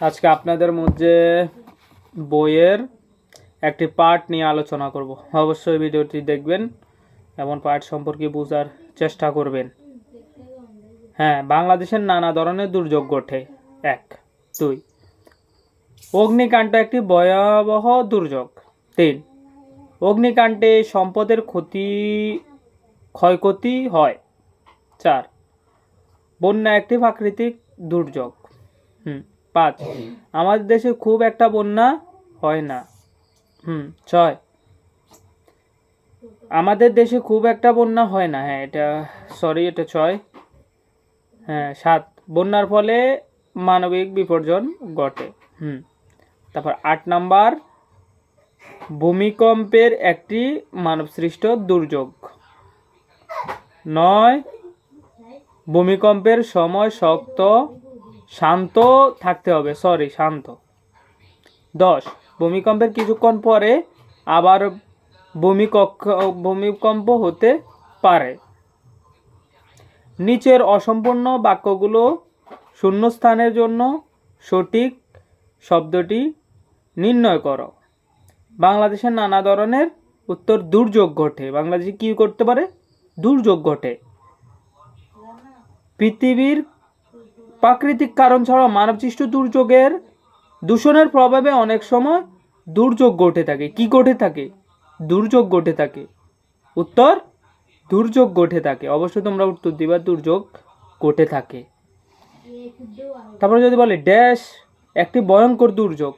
আজকে আপনাদের মধ্যে বইয়ের একটি পার্ট নিয়ে আলোচনা করব। অবশ্যই ভিডিওটি দেখবেন এমন পার্ট সম্পর্কে বোঝার চেষ্টা করবেন। হ্যাঁ বাংলাদেশের নানা ধরনের দুর্যোগ ঘটে। এক, দুই, অগ্নিকাণ্ড একটি ভয়াবহ দুর্যোগ। তিন, অগ্নিকাণ্ডে সম্পদের ক্ষতি, ক্ষয়ক্ষতি হয়। চার, বন্যা একটি প্রাকৃতিক দুর্যোগ। হুম পাঁচ। আমাদের দেশে খুব একটা বন্যা হয় না। হুম, ছয়। আমাদের দেশে খুব একটা বন্যা হয় না। হ্যাঁ এটা সরি এটা ছয়। হ্যাঁ সাত। বন্যার ফলে মানবিক বিপর্যয় ঘটে। হুম, তারপর আট নাম্বার। ভূমিকম্পের একটি মানবসৃষ্ট দুর্যোগ। নয়। ভূমিকম্পের সময় শক্ত শান্ত থাকতে হবে সরি শান্ত। দশ, ভূমিকম্পের কিছুক্ষণ পরে আবার ভূমিকক্ষ, ভূমিকম্প হতে পারে। নিচের অসম্পূর্ণ বাক্যগুলো শূন্যস্থানের জন্য সঠিক শব্দটি নির্ণয় করো। বাংলাদেশের নানা ধরনের উত্তর দুর্যোগ ঘটে। বাংলাদেশে কী করতে পারে? দুর্যোগ ঘটে। পৃথিবীর প্রাকৃতিক কারণ ছাড়াও মানবসৃষ্ট দুর্যোগের দূষণের প্রভাবে অনেক সময় দুর্যোগ ঘটে থাকে। কি ঘটে থাকে? দুর্যোগ ঘটে থাকে। উত্তর, দুর্যোগ ঘটে থাকে। অবশ্যই তোমরা উত্তর দিবা, দুর্যোগ ঘটে থাকে। তারপরে যদি বলে ড্যাশ, একটি ভয়ঙ্কর দুর্যোগ।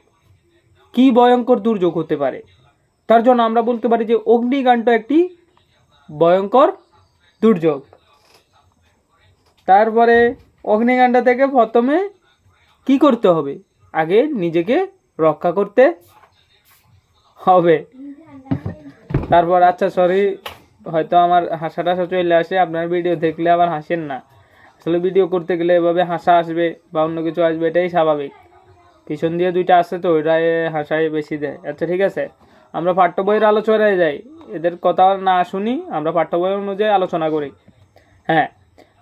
কি ভয়ঙ্কর দুর্যোগ হতে পারে? তার জন্য আমরা বলতে পারি যে অগ্নিকাণ্ড একটি ভয়ঙ্কর দুর্যোগ। তারপরে অগ্নিকাণ্ড থেকে প্রথমে কি করতে হবে? আগে নিজেকে রক্ষা করতে হবে। তারপর আচ্ছা সরি হয়তো আমার হাসা টাসা চলে আসে, আপনার ভিডিও দেখলে আবার হাসেন না। আসলে ভিডিও করতে গেলে এভাবে হাসা আসবে বা অন্য কিছু আসবে, এটাই স্বাভাবিক। পিছন দিয়ে দুইটা আসে তো, ওইটাই হাসাই বেশি দেয়। আচ্ছা ঠিক আছে, আমরা পাঠ্য বইয়ের আলোচনায় যাই। এদের কথা না শুনি আমরা পাঠ্য বই অনুযায়ী আলোচনা করি। হ্যাঁ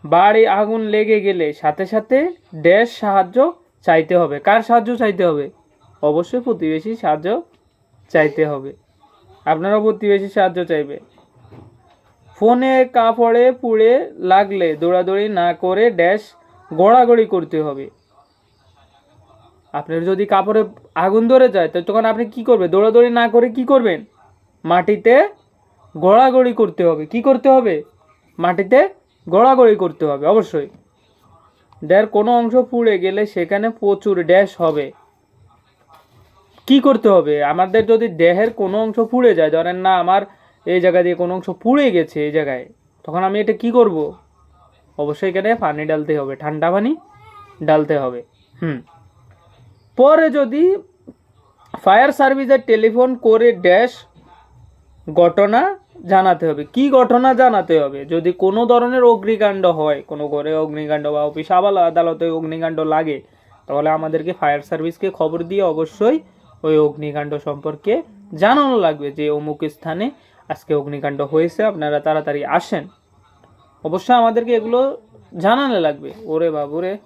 বাড়ি আগুন লেগে গেলে সাথে সাথে ড্যাশ সাহায্য চাইতে হবে। কার সাহায্য চাইতে হবে? অবশ্যই প্রতিবেশী সাহায্য চাইতে হবে। আপনারাও প্রতিবেশী সাহায্য চাইবে। ফোনে কাপড়ে পুড়ে লাগলে দৌড়াদৌড়ি না করে ড্যাশ গড়াগড়ি করতে হবে। আপনার যদি কাপড়ে আগুন ধরে যায়, তো তখন আপনি কি করবেন? দৌড়াদৌড়ি না করে কি করবেন? মাটিতে গড়াগড়ি করতে হবে। কি করতে হবে? মাটিতে গড়াগড়ি করতে হবে, অবশ্যই। ড্যার কোনো অংশ পুড়ে গেলে সেখানে প্রচুর ড্যাশ হবে। কি করতে হবে? আমাদের যদি দেহের কোনো অংশ পুড়ে যায়, ধরেন না আমার এই জায়গা দিয়ে কোনো অংশ পুড়ে গেছে এই জায়গায়, তখন আমি এটা কি করব? অবশ্যই এখানে পানি ডালতে হবে, ঠান্ডা পানি ডালতে হবে। হুম। পরে যদি ফায়ার সার্ভিসের টেলিফোন করে ড্যাশ ঘটনা জানাতে হবে। কি ঘটনা জানাতে হবে? যদি কোনো ধরনের অগ্নিকাণ্ড হয়, কোনো ঘরে অগ্নিকাণ্ড বা অফিস আবালা আদালতে অগ্নিকাণ্ড লাগে, তাহলে আমাদেরকে ফায়ার সার্ভিসকে খবর দিয়ে অবশ্যই ওই অগ্নিকাণ্ড সম্পর্কে জানানো লাগবে যে অমুক স্থানে আজকে অগ্নিকাণ্ড হয়েছে, আপনারা তাড়াতাড়ি আসেন। অবশ্যই আমাদেরকে এগুলো জানানো লাগবে। ওরে বাবুরে।